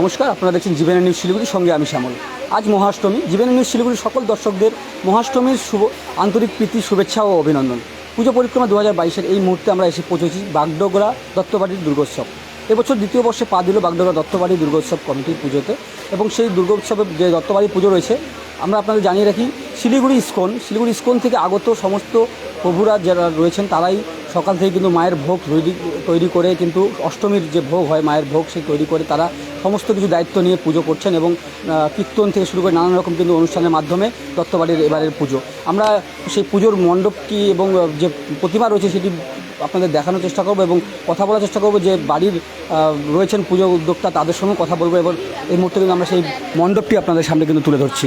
নমস্কার, আপনারা দেখছেন জীবনের নিউজ শিলিগুড়ির সঙ্গে আমি শ্যামল। আজ মহাষ্টমী, জীবনের নিউজ শিলিগুড়ির সকল দর্শকদের মহাষ্টমীর শুভ, আন্তরিক প্রীতি, শুভেচ্ছা ও অভিনন্দন। পুজো পরিক্রমা দু হাজার বাইশের এই মুহূর্তে আমরা এসে পৌঁছেছি বাগডোগরা দত্তবাড়ির দুর্গোৎসব। এবছর দ্বিতীয় বর্ষে পা দিল বাগডোগরা দত্তবাড়ি দুর্গোৎসব কমিটির পুজোতে এবং সেই দুর্গোৎসবের যে দত্তবাড়ি পুজো রয়েছে, আমরা আপনাদের জানিয়ে রাখি, শিলিগুড়ি ইস্কন শিলিগুড়ি ইস্কন থেকে আগত সমস্ত প্রভুরা যারা রয়েছেন, তারাই সকাল থেকে কিন্তু মায়ের ভোগ তৈরি তৈরি করে কিন্তু অষ্টমীর যে ভোগ হয়, মায়ের ভোগ সেই তৈরি করে তারা সমস্ত কিছু দায়িত্ব নিয়ে পুজো করছেন এবং কীর্তন থেকে শুরু করে নানান রকম কিন্তু অনুষ্ঠানের মাধ্যমে দত্তবাড়ির এবারের পুজো। আমরা সেই পুজোর মণ্ডপটি এবং যে প্রতিমা রয়েছে সেটি আপনাদের দেখানোর চেষ্টা করব এবং কথা বলার চেষ্টা করব যে বাড়ির রয়েছেন পুজো উদ্যোক্তা তাদের সঙ্গে কথা বলব এবং এই মুহূর্তে কিন্তু আমরা সেই মণ্ডপটি আপনাদের সামনে কিন্তু তুলে ধরছি।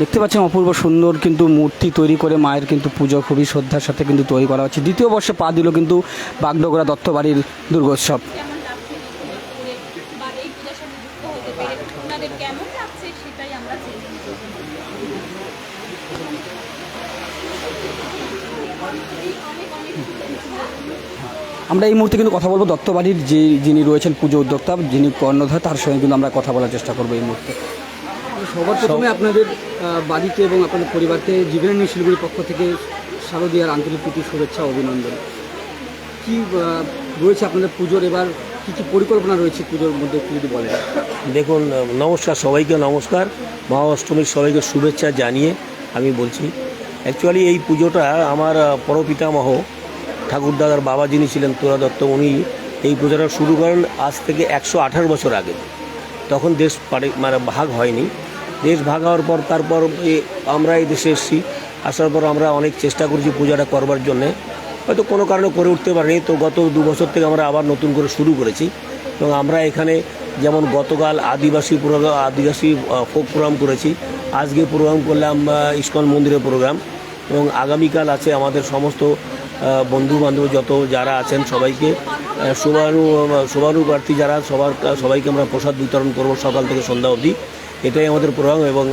দেখতে পাচ্ছেন অপূর্ব সুন্দর কিন্তু মূর্তি তৈরি করে মায়ের কিন্তু পুজো, খুবই শ্রদ্ধার সাথে কিন্তু তৈরি করা হচ্ছে। দ্বিতীয় বর্ষে পা দিল কিন্তু বাগডোগরা দত্তবাড়ির দুর্গোৎসব। আমরা এই মুহূর্তে কিন্তু কথা বলব দত্তবাড়ির যে যিনি রয়েছেন পুজো উদ্যোক্তা, যিনি কর্ণধার, তার সঙ্গে কিন্তু আমরা কথা বলার চেষ্টা করব এই মুহূর্তে। সবার প্রথমে আপনাদের বাড়িতে এবং আপনাদের পরিবারকে জীবনের শিলিগুড়ির পক্ষ থেকে শারদীয়ার আন্তরিক প্রীতি শুভেচ্ছা অভিনন্দন। কি রয়েছে আপনাদের পুজোর? এবার কী কী পরিকল্পনা রয়েছে পুজোর মধ্যে একটু যদি বলেন। দেখুন নমস্কার সবাইকে নমস্কার। মহা অষ্টমীর সবাইকে শুভেচ্ছা জানিয়ে আমি বলছি অ্যাকচুয়ালি এই পুজোটা আমার পরপিতামহ ঠাকুরদাদার বাবা যিনি ছিলেন তোরা দত্ত উনি এই পুজোটা শুরু করেন আজ থেকে একশো আঠারো বছর আগে। তখন দেশ পারে মানে ভাগ হয়নি। দেশ ভাগ হওয়ার পর তারপর আমরা এই দেশে এসেছি। আসার পর আমরা অনেক চেষ্টা করেছি পূজাটা করবার জন্যে। হয়তো কোনো কারণে করে উঠতে পারিনি, তো গত দু বছর থেকে আমরা আবার নতুন করে শুরু করেছি। এবং আমরা এখানে যেমন গতকাল আদিবাসী প্রোগ্রাম আদিবাসী ফোক প্রোগ্রাম করেছি। আজকে প্রোগ্রাম করলাম ইস্কন মন্দিরের প্রোগ্রাম এবং আগামীকাল আছে আমাদের সমস্ত বন্ধু বান্ধব যত যারা আছেন সবাইকে শুভানু শুভানু প্রার্থী যারা, সবার, সবাইকে আমরা প্রসাদ বিতরণ করব সকাল থেকে সন্ধ্যা অবধি। এটাই আমাদের প্রভাব এবং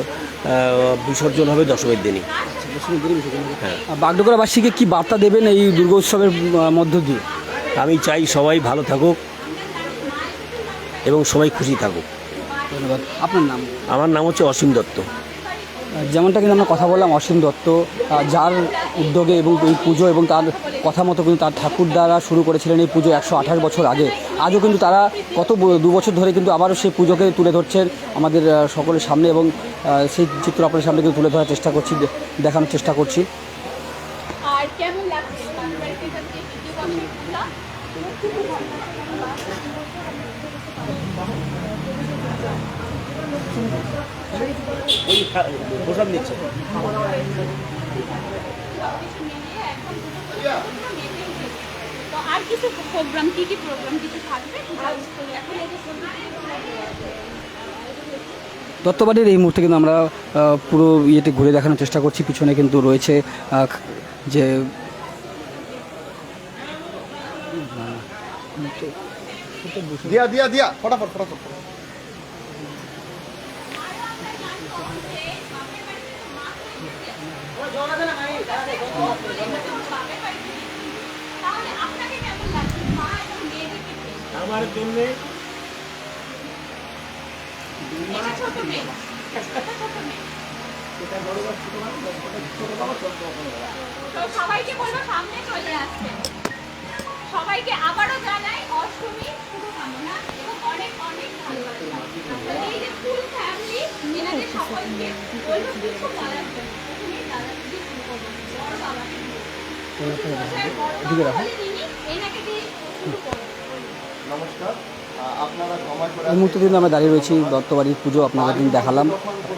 বিসর্জন হবে দশমীর দিনই। হ্যাঁ। বাগডোগরাবাসীকে কি বার্তা দেবেন এই দুর্গা উৎসবের মধ্য দিয়ে? আমি চাই সবাই ভালো থাকুক এবং সবাই খুশি থাকুক। ধন্যবাদ। আপনার নাম? আমার নাম হচ্ছে অসীম দত্ত। যেমনটা কিন্তু আমরা কথা বললাম অসীম দত্ত যার উদ্যোগে এবং এই পুজো এবং তার কথা মতো কিন্তু তার ঠাকুর দ্বারা শুরু করেছিলেন এই পুজো একশো আঠাশ বছর আগে। আজও কিন্তু তারা কত দু বছর ধরে কিন্তু আবারও সেই পুজোকে তুলে ধরছেন আমাদের সকলের সামনে এবং সেই চিত্র আপনাদের সামনে কিন্তু তুলে ধরার চেষ্টা করছি দেখানোর চেষ্টা করছি। আর কেমন লাগছে পূজা প্রসাদ নিচ্ছে। আর কিছু প্রোগ্রাম কি কি প্রোগ্রাম কিছু থাকবে? এই দত্তবাড়ির এই মুহূর্তে কিন্তু আমরা পুরো ইয়েতে ঘুরে দেখানোর চেষ্টা করছি। পিছনে কিন্তু রয়েছে যে দিয়া দিয়া দিয়া ফটাফট ফটাফট? আমার জন্য সবাইকে বলব সামনে চলে আসতে। সবাইকে আবারও জানাই অষ্টমী শুভকামনা এবং অনেক অনেক ভালোবাসা এই যে ফুল ফ্যামিলি এনাদের সকলকে বলব কিছু বলার জন্য তুমি দাদা দিদি শুরু করব বড় বাবা এদিকে রাখো। এনাকে দিয়ে শুরু করব নমস্কার। আহ, আপনারা সময় করে এই মুহূর্তে কিন্তু আমরা দাঁড়িয়ে রয়েছি দত্তবাড়ির পুজো আপনাদের কিন্তু দেখালাম।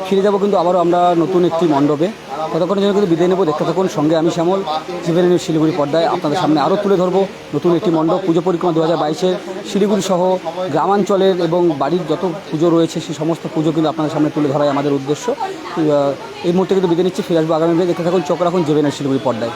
ফিরে যাব কিন্তু আবারও আমরা নতুন একটি মণ্ডপে। ততক্ষণের জন্য কিন্তু বিদায় নেব। দেখতে থাকুন, সঙ্গে আমি শ্যামল জীবনের শিলিগুড়ি পর্দায় আপনাদের সামনে আরও তুলে ধরবো নতুন একটি মণ্ডপ, পুজো পরিক্রমা দু হাজার বাইশের শিলিগুড়ি সহ গ্রামাঞ্চলের এবং বাড়ির যত পুজো রয়েছে সেই সমস্ত পুজো কিন্তু আপনাদের সামনে তুলে ধরাই আমাদের উদ্দেশ্য। এই মুহূর্তে কিন্তু বিদায় নিচ্ছি, ফিরে আসব আগামী দেখতে থাকুন, চোখ রাখুন জীবনের শিলিগুড়ি পর্দায়।